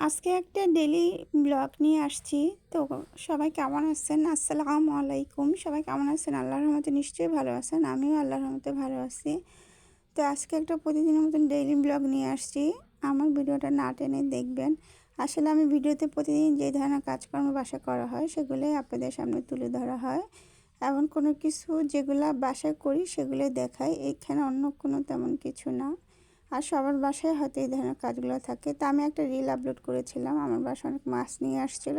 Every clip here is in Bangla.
আজকে একটা ডেলি ব্লগ নিয়ে আসছি। তো সবাই কেমন আছেন? আসসালামু আলাইকুম। সবাই কেমন আছেন? আল্লাহর রহমতে নিশ্চয়ই ভালো আছেন। আমিও আল্লাহর রহমতে ভালো আছি। তো আজকে একটা প্রতিদিনের মতন ডেইলি ব্লগ নিয়ে আসছি। আমার ভিডিওটা না টেনে দেখবেন। আসলে আমি ভিডিওতে প্রতিদিন যে ধরনের কাজকর্ম বাসা করা হয় সেগুলোই আপনাদের সামনে তুলে ধরা হয়। এমন কোনো কিছু যেগুলো বাসায় করি সেগুলো দেখাই। এখানে অন্য কোনো তেমন কিছু না। আর সবার বাসায় হয়তো এই ধরনের কাজগুলো থাকে। তা আমি একটা রিল আপলোড করেছিলাম, আমার বাসায় অনেক মাছ নিয়ে আসছিল।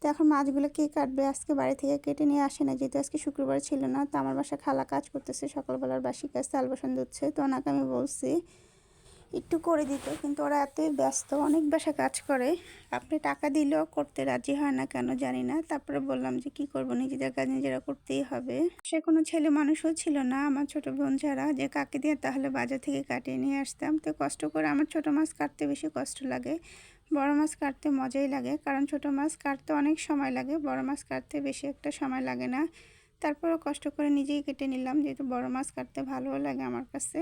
তো এখন মাছগুলো কে কাটবে? আজকে বাড়ি থেকে কেটে নিয়ে আসে না যেহেতু আজকে শুক্রবার ছিল না। তো আমার বাসায় খালা কাজ করতেছে, সকালবেলার বাসি কাজ তাল বাসন দিচ্ছে তো ওনাকে আমি বলছি একটু করে দিত, কিন্তু ওরা এতই ব্যস্ত, অনেক বাসা কাজ করে। আপনি টাকা দিলেও করতে রাজি হয় না কেন জানি না। তারপরে বললাম যে, কি করব? নিজেদের কাজ নিজেরা করতেই হবে। সে কোনো ছেলে মানুষও ছিল না, আমার ছোট বোন ছাড়া। যে কাকে দিয়ে তাহলে বাজার থেকে কাটিয়ে নিয়ে আসতাম। তো কষ্ট করে আমার ছোট মাছ কাটতে বেশি কষ্ট লাগে। বড় মাছ কাটতে মজাই লাগে, কারণ ছোট মাছ কাটতে অনেক সময় লাগে। বড় মাছ কাটতে বেশি একটা সময় লাগে না। তারপরও কষ্ট করে নিজেই কেটে নিলাম, যেহেতু বড় মাছ কাটতে ভালোও লাগে আমার কাছে।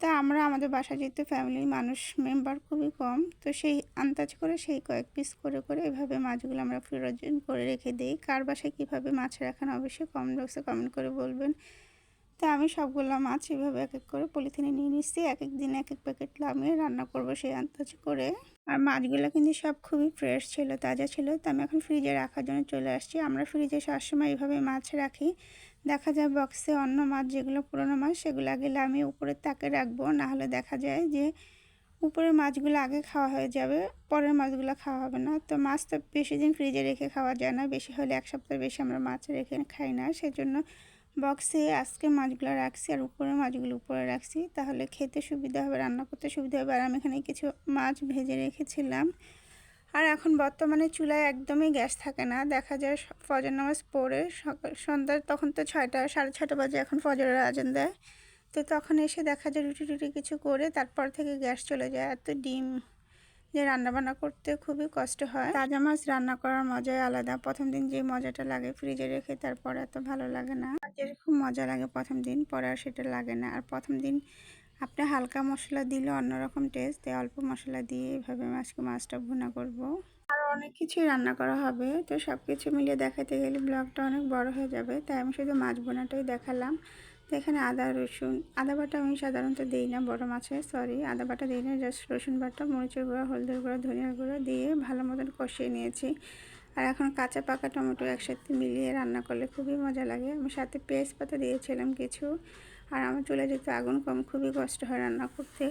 তা আমরা আমাদের বাসা যেহেতু ফ্যামিলির মানুষ মেম্বার খুবই কম, তো সেই আন্দাজ করে সেই কয়েক পিস করে করে এভাবে মাছগুলো আমরা ফ্রোজন করে রেখে দিই। কার বাসায় কীভাবে মাছ রাখান অবশ্যই কমেন্ট বক্সে কমেন্ট করে বলবেন। তা আমি সবগুলো মাছ এভাবে এক এক করে পলিথিনে নিয়ে নিচ্ছি এক এক দিন এক এক প্যাকেট লামিয়ে রান্না করব সেই আন্দাজ করে। আর মাছগুলো কিন্তু সব খুবই ফ্রেশ ছিল, তাজা ছিল, তো আমি এখন ফ্রিজে রাখার জন্য চলে আসছি। আমরা ফ্রিজে সবসময় এইভাবে মাছ রাখি। দেখা যায় বক্সে অন্য মাছ, যেগুলো পুরোনো মাছ, সেগুলো আগে আমি উপরের তাকে রাখব না হলে দেখা যায় যে উপরের মাছগুলো আগে খাওয়া হয়ে যাবে, পরের মাছগুলো খাওয়া হবে না। তো মাছ তো বেশি দিন ফ্রিজে রেখে খাওয়া যায় না, বেশি হলে এক সপ্তাহ বেশি আমরা মাছ রেখে খাই না, সেজন্য বক্সে আজকে মাছগুলো রাখছি আর উপরে মাছগুলো উপরে রাখছি। তাহলে খেতে সুবিধা হবে, রান্না করতে সুবিধা হবে। আর আমি এখানে কিছু মাছ ভেজে রেখেছিলাম। আর এখন বর্তমানে চুলায় একদমই গ্যাস থাকে না। দেখা যায় ফজর নামাজ পড়ে সকাল, সন্ধ্যার তখন তো ছয়টা, সাড়ে ছটা বাজে এখন ফজরের আজান দেয়। তো তখন এসে দেখা যায় রুটি টুটি কিছু করে তারপর থেকে গ্যাস চলে যায়। এত ডিম যে রান্নাবান্না করতে খুবই কষ্ট হয়। তাজা মাছ রান্না করার মজাই আলাদা। প্রথম দিন যে মজাটা লাগে ফ্রিজে রেখে তারপর এত ভালো লাগে না। যেরকম মজা লাগে প্রথম দিন, পরে আর সেটা লাগে না। আর প্রথম দিন আপনি হালকা মশলা দিলে অন্যরকম টেস্ট তাই অল্প মশলা দিয়ে এভাবে মাছকে মাছটা ভুনা করব। আর অনেক কিছুই রান্না করা হবে, তো সব কিছু মিলিয়ে দেখাতে গেলে ব্লগটা অনেক বড় হয়ে যাবে। তাই আমি শুধু মাছ বোনাটাই দেখালাম। তো এখানে আদা, রসুন, আদা বাটা আমি সাধারণত দিই না, বড় মাছে সরি আদা বাটা দিই না জাস্ট রসুন বাটা, মরিচের গুঁড়া, হলদের গুঁড়া, ধনিয়ার গুঁড়া দিয়ে ভালো মতন কষিয়ে নিয়েছি। আর এখন কাঁচা পাকা টমেটো একসাথে মিলিয়ে রান্না করলে খুবই মজা লাগে। আমি সাথে পেঁয়াজ পাতা দিয়েছিলাম কিছু, আর আমার চলে যেতে আগুন কম, খুবই কষ্ট হয় রান্না করতে।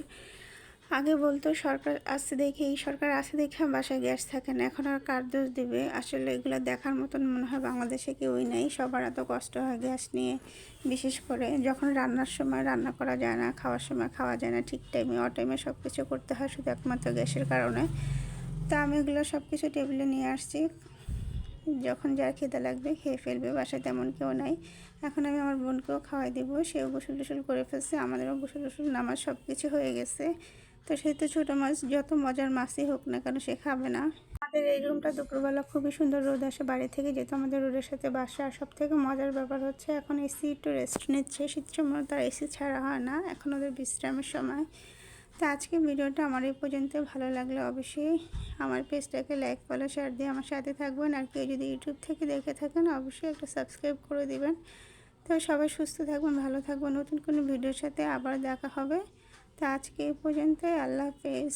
আগে বলতো, সরকার আসতে দেখে, এই সরকার আসতে দেখে বাসায় গ্যাস থাকে না। এখন আর কার দোষ দেবে? আসলে এগুলো দেখার মতন মনে হয় বাংলাদেশে কেউই নেই। সবার এত কষ্ট হয় গ্যাস নিয়ে। বিশেষ করে যখন রান্নার সময় রান্না করা যায় না, খাওয়ার সময় খাওয়া যায় না, ঠিক টাইমে অ টাইমে সব কিছু করতে হয় শুধু একমাত্র গ্যাসের কারণে। তা আমি এগুলো সব কিছু টেবিলে নিয়ে আসছি। যখন যার খেতে লাগবে খেয়ে ফেলবে, বাসায় তেমন কেউ নাই। এখন আমি আমার বোনকেও খাওয়াই দেবো, সেও গোসল টুসল করে ফেলছে, আমাদেরও গোসল টুসল নামাজ সব কিছু হয়ে গেছে। তো সে তো ছোটো মাছ, যত মজার মাছই হোক না কেন সে খাবে না। আমাদের এই রুমটা দুপুরবেলা খুবই সুন্দর রোদ আসে বাড়ি থেকে, যেহেতু আমাদের রোদের সাথে বাসা, আর সব থেকে মজার ব্যাপার হচ্ছে এখন এসি একটু রেস্ট নিচ্ছে, শীত সময় তার এসি ছাড়া হয় না, এখন ওদের বিশ্রামের সময়। তো আজকে ভিডিওটা আমার এই পর্যন্ত ভালো লাগলে অবশ্যই আমার পেজটাকে লাইক ফলো শেয়ার দিয়ে আমার সাথে থাকবেন। আর কেউ যদি ইউটিউব থেকে দেখে থাকেন, অবশ্যই একটা সাবস্ক্রাইব করে দিবেন। তো সবাই সুস্থ থাকবেন, ভালো থাকবেন। নতুন কোনো ভিডিওর সাথে আবার দেখা হবে। তো আজকে এই পর্যন্তই। আল্লাহ হাফেজ।